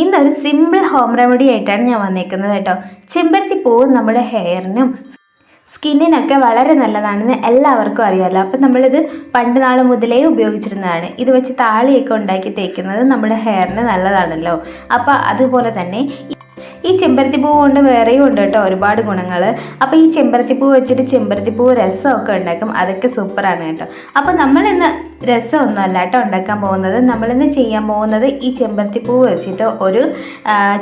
ഇന്നൊരു simple home remedy ആയിട്ടാണ് ഞാൻ വന്നേക്കുന്നത് കേട്ടോ. ചെമ്പരത്തി പൂവ് നമ്മുടെ ഹെയറിനും സ്കിന്നിനൊക്കെ വളരെ നല്ലതാണെന്ന് എല്ലാവർക്കും അറിയാമല്ലോ അപ്പം നമ്മളിത് പണ്ട് നാൾ മുതലേ ഉപയോഗിച്ചിരുന്നതാണ്. ഇത് വെച്ച് താളിയൊക്കെ ഉണ്ടാക്കി തേക്കുന്നത് നമ്മുടെ ഹെയറിന് നല്ലതാണല്ലോ. അപ്പോൾ അതുപോലെ തന്നെ ഈ ചെമ്പരത്തി പൂവ് കൊണ്ട് വേറെയും ഉണ്ട് കേട്ടോ ഒരുപാട് ഗുണങ്ങൾ. അപ്പോൾ ഈ ചെമ്പരത്തി പൂവ് വെച്ചിട്ട് ചെമ്പരത്തി പൂവ് രസമൊക്കെ ഉണ്ടാക്കും അതൊക്കെ സൂപ്പറാണ് കേട്ടോ. അപ്പോൾ നമ്മളിന്ന് രസമൊന്നുമല്ല കേട്ടോ ഉണ്ടാക്കാൻ പോകുന്നത്. നമ്മളിന്ന് ചെയ്യാൻ പോകുന്നത് ഈ ചെമ്പരത്തി പൂവ് വെച്ചിട്ട് ഒരു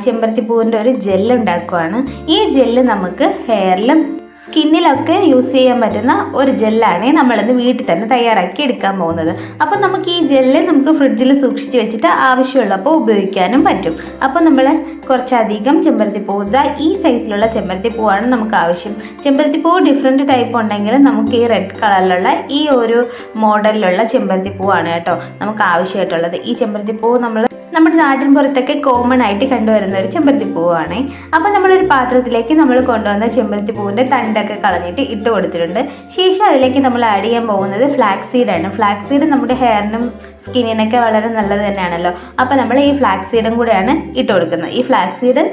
ചെമ്പരത്തി പൂവിന്റെ ഒരു ജെല്ല് ഉണ്ടാക്കുവാണ്. ഈ ജെല്ല് നമുക്ക് ഹെയറിലും സ്കിന്നിലൊക്കെ യൂസ് ചെയ്യാൻ പറ്റുന്ന ഒരു ജെല്ലാണ് നമ്മളിന്ന് വീട്ടിൽ തന്നെ തയ്യാറാക്കി എടുക്കാൻ പോകുന്നത്. അപ്പോൾ നമുക്ക് ഈ ജെല്ല് നമുക്ക് ഫ്രിഡ്ജിൽ സൂക്ഷിച്ച് വെച്ചിട്ട് ആവശ്യമുള്ളപ്പോൾ ഉപയോഗിക്കാനും പറ്റും. അപ്പോൾ നമ്മൾ കുറച്ചധികം ചെമ്പരത്തിപ്പൂ ഇതാ ഈ സൈസിലുള്ള ചെമ്പരത്തിപ്പൂവാണ് നമുക്ക് ആവശ്യം. ചെമ്പരത്തിപ്പൂ ഡിഫറെന്റ് ടൈപ്പ് ഉണ്ടെങ്കിൽ നമുക്ക് ഈ റെഡ് കളറിലുള്ള ഈ ഒരു മോഡലിലുള്ള ചെമ്പരത്തിപ്പൂവാണ് കേട്ടോ നമുക്ക് ആവശ്യമായിട്ടുള്ളത്. ഈ ചെമ്പരത്തിപ്പൂ നമ്മൾ നമ്മുടെ നാട്ടിൻ പുറത്തൊക്കെ കോമൺ ആയിട്ട് കണ്ടുവരുന്ന ഒരു ചെമ്പരത്തി പൂവാണ്. അപ്പോൾ നമ്മളൊരു പാത്രത്തിലേക്ക് നമ്മൾ കൊണ്ടുവന്ന ചെമ്പരത്തി പൂവിന്റെ തണ്ടൊക്കെ കളഞ്ഞിട്ട് ഇട്ട് കൊടുത്തിട്ടുണ്ട്. ശേഷം അതിലേക്ക് നമ്മൾ ആഡ് ചെയ്യാൻ പോകുന്നത് ഫ്ലാക്സ് സീഡാണ് ഫ്ലാക്സ് സീഡ് നമ്മുടെ ഹെയറിനും സ്കിന്നിനൊക്കെ വളരെ നല്ലത് തന്നെയാണല്ലോ. അപ്പോൾ നമ്മൾ ഈ ഫ്ലാക്സ് സീഡും കൂടെയാണ് ഇട്ട് കൊടുക്കുന്നത്. ഈ ഫ്ലാക്സ് സീഡ്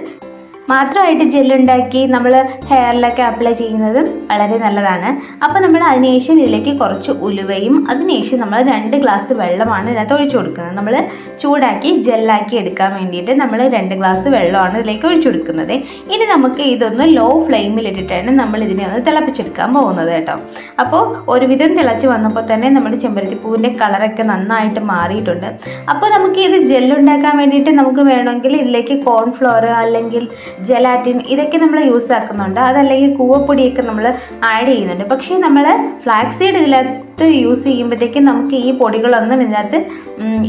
മാത്രമായിട്ട് ജെല്ലുണ്ടാക്കി നമ്മൾ ഹെയറിലൊക്കെ അപ്ലൈ ചെയ്യുന്നതും വളരെ നല്ലതാണ്. അപ്പോൾ നമ്മൾ അതിനുശേഷം ഇതിലേക്ക് കുറച്ച് ഉലുവയും അതിനുശേഷം നമ്മൾ രണ്ട് ഗ്ലാസ് വെള്ളമാണ് ഇതിനകത്ത് ഒഴിച്ചു കൊടുക്കുന്നത്. നമ്മൾ ചൂടാക്കി ജെല്ലാക്കി എടുക്കാൻ വേണ്ടിയിട്ട് നമ്മൾ രണ്ട് ഗ്ലാസ് വെള്ളമാണ് ഇതിലേക്ക് ഒഴിച്ചു കൊടുക്കുന്നത്. ഇനി നമുക്ക് ഇതൊന്ന് ലോ ഫ്ലെയിമിലിട്ടിട്ടാണ് നമ്മൾ ഇതിനെ ഒന്ന് തിളപ്പിച്ചെടുക്കാൻ പോകുന്നത് കേട്ടോ. അപ്പോൾ ഒരുവിധം തിളച്ച് വന്നപ്പോൾ തന്നെ നമ്മുടെ ചെമ്പരത്തി പൂവിന്റെ കളറൊക്കെ നന്നായിട്ട് മാറിയിട്ടുണ്ട്. അപ്പോൾ നമുക്ക് ഇത് ജെല്ലുണ്ടാക്കാൻ വേണ്ടിയിട്ട് നമുക്ക് വേണമെങ്കിൽ ഇതിലേക്ക് കോൺഫ്ലോർ അല്ലെങ്കിൽ ജെലാറ്റിൻ ഇതൊക്കെ നമ്മൾ യൂസ് ആക്കുന്നുണ്ട്. അതല്ലെങ്കിൽ കൂവപ്പൊടിയൊക്കെ നമ്മൾ ആഡ് ചെയ്യുന്നുണ്ട്. പക്ഷേ നമ്മൾ ഫ്ലാക്സ് സീഡ് ഇതിനകത്ത് യൂസ് ചെയ്യുമ്പോഴത്തേക്കും നമുക്ക് ഈ പൊടികളൊന്നും ഇതിനകത്ത്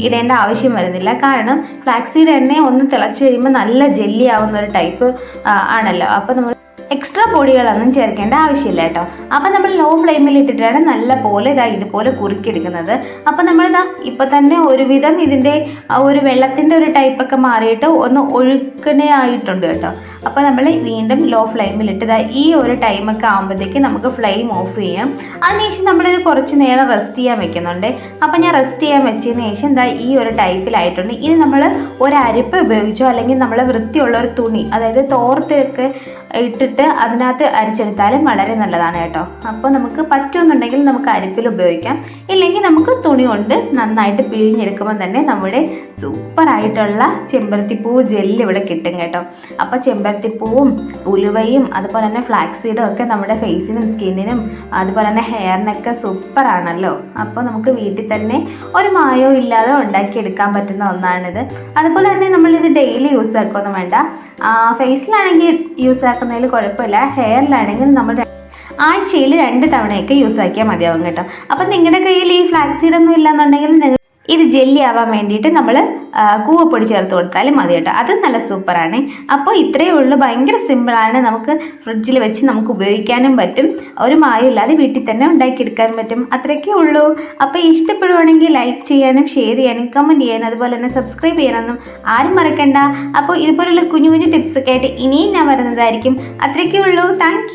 ഇടേണ്ട ആവശ്യം വരുന്നില്ല. കാരണം ഫ്ലാക്സ് സീഡ് എണ്ണ ഒന്ന് തിളച്ച് കഴിയുമ്പോൾ നല്ല ജെല്ലി ആവുന്ന ഒരു ടൈപ്പ് ആണല്ലോ. അപ്പോൾ നമ്മൾ എക്സ്ട്രാ പൊടികളൊന്നും ചേർക്കേണ്ട ആവശ്യമില്ല കേട്ടോ. അപ്പം നമ്മൾ ലോ ഫ്ലെയിമിൽ ഇട്ടിട്ടാണ് നല്ല പോലെ ഇതാ ഇതുപോലെ കുറുക്കിയെടുക്കുന്നത്. അപ്പം നമ്മളിതാ ഇപ്പം തന്നെ ഒരുവിധം ഇതിന്റെ ഒരു വെള്ളത്തിന്റെ ഒരു ടൈപ്പൊക്കെ മാറിയിട്ട് ഒന്ന് ഒഴുക്കണേ ആയിട്ടുണ്ട് കേട്ടോ. അപ്പോൾ നമ്മൾ വീണ്ടും ലോ ഫ്ലെയിമിലിട്ട് ഈ ഒരു ടൈമൊക്കെ ആകുമ്പോഴത്തേക്ക് നമുക്ക് ഫ്ലെയിം ഓഫ് ചെയ്യാം. അതിനുശേഷം നമ്മളിത് കുറച്ച് നേരം റെസ്റ്റ് ചെയ്യാൻ വെക്കുന്നുണ്ട്. അപ്പോൾ ഞാൻ റെസ്റ്റ് ചെയ്യാൻ വെച്ചതിന് ശേഷം എന്താ ഈ ഒരു ടൈപ്പിലായിട്ടുണ്ട് ഇനി നമ്മൾ ഒരു അരിപ്പ് ഉപയോഗിച്ചോ അല്ലെങ്കിൽ നമ്മൾ വൃത്തിയുള്ള ഒരു തുണി അതായത് തോർത്തൊക്കെ ഇട്ടിട്ട് അതിനകത്ത് അരിച്ചെടുത്താലും വളരെ നല്ലതാണ് കേട്ടോ. അപ്പോൾ നമുക്ക് പറ്റുമെന്നുണ്ടെങ്കിൽ നമുക്ക് അരിപ്പിൽ ഉപയോഗിക്കാം. ഇല്ലെങ്കിൽ നമുക്ക് തുണി കൊണ്ട് നന്നായിട്ട് പിഴിഞ്ഞെടുക്കുമ്പോൾ തന്നെ നമ്മുടെ സൂപ്പറായിട്ടുള്ള ചെമ്പരത്തിപ്പൂ ജെല്ല് ഇവിടെ കിട്ടും കേട്ടോ. അപ്പോൾ ചെമ്പരത്തിപ്പൂവും ഉലുവയും അതുപോലെ തന്നെ ഫ്ലാക്സ് സീഡും ഒക്കെ നമ്മുടെ ഫേസിനും സ്കിന്നിനും അതുപോലെ തന്നെ ഹെയറിനൊക്കെ സൂപ്പറാണല്ലോ അപ്പോൾ നമുക്ക് വീട്ടിൽ തന്നെ ഒരു മായോ ഇല്ലാതെ ഉണ്ടാക്കിയെടുക്കാൻ പറ്റുന്ന ഒന്നാണിത്. അതുപോലെ തന്നെ നമ്മളിത് ഡെയിലി യൂസ് ആക്കുമൊന്നും വേണ്ട. ഫേസിലാണെങ്കിൽ യൂസ് ആക്കുന്നതിൽ കുഴപ്പമില്ല. ഹെയറിലാണെങ്കിൽ നമ്മൾ ആഴ്ചയിൽ രണ്ട് തവണയൊക്കെ യൂസ് ആക്കിയാൽ മതിയാവും കേട്ടോ. അപ്പം നിങ്ങളുടെ കയ്യിൽ ഈ ഫ്ലാക്സ് സീഡൊന്നും ഇല്ലാന്നുണ്ടെങ്കിൽ നിങ്ങൾ ഇത് ജെല്ലി ആവാൻ വേണ്ടിയിട്ട് നമ്മൾ കൂവപ്പൊടി ചേർത്ത് കൊടുത്താലും മതി കേട്ടോ. അത് നല്ല സൂപ്പറാണ്. അപ്പോൾ ഇത്രയേ ഉള്ളൂ. ഭയങ്കര സിമ്പിളാണ് നമുക്ക് ഫ്രിഡ്ജിൽ വെച്ച് നമുക്ക് ഉപയോഗിക്കാനും പറ്റും. ഒരു മായമില്ലാതെ വീട്ടിൽ തന്നെ ഉണ്ടാക്കിയെടുക്കാനും പറ്റും. അത്രയൊക്കെ ഉള്ളൂ. അപ്പോൾ ഇഷ്ടപ്പെടുവാണെങ്കിൽ ലൈക്ക് ചെയ്യാനും ഷെയർ ചെയ്യാനും കമന്റ് ചെയ്യാനും അതുപോലെ തന്നെ സബ്സ്ക്രൈബ് ചെയ്യാനൊന്നും ആരും മറക്കണ്ട. അപ്പോൾ ഇതുപോലുള്ള കുഞ്ഞു കുഞ്ഞു ടിപ്സൊക്കെ ആയിട്ട് ഇനിയും ഞാൻ വരുന്നതായിരിക്കും. അത്രയൊക്കെ ഉള്ളൂ. താങ്ക്